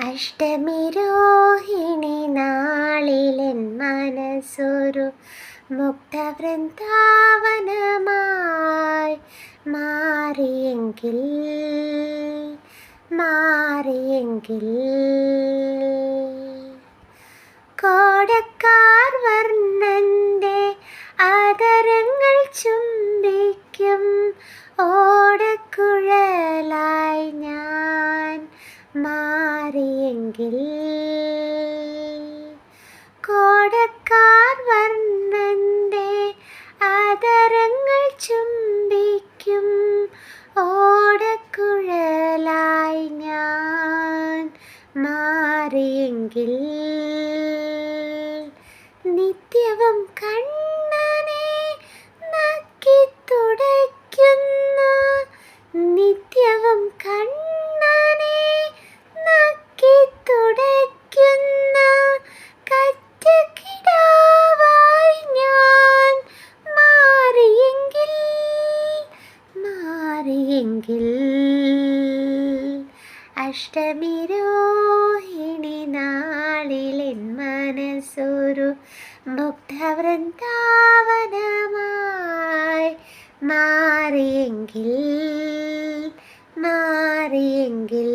അഷ്ടമിരോഹിണി നാളിലെൻ മനസ്സൊരു മുക്തവൃന്ദാവനമായി മാറിയെങ്കിൽ മാറിയെങ്കിൽ. കോടക്കാർ വർണന്റെ ആദരങ്ങൾ ചുംബിക്കും ഓടക്കുഴലായി ഞാൻ മാറിയെങ്കിൽ കോടക്കാർ വർണന്റെ ആദരങ്ങൾ ചുംബിക്കും. ഓടക്കുഴലായി ഞാൻ മാറിയെങ്കിൽ നിത്യവും മാറിയെങ്കിൽ അഷ്ടമിരോഹിണി നാളിലെൻ മനസ്സൊരു മുക്തവൃന്ദാവനമായി മാറിയെങ്കിൽ മാറിയെങ്കിൽ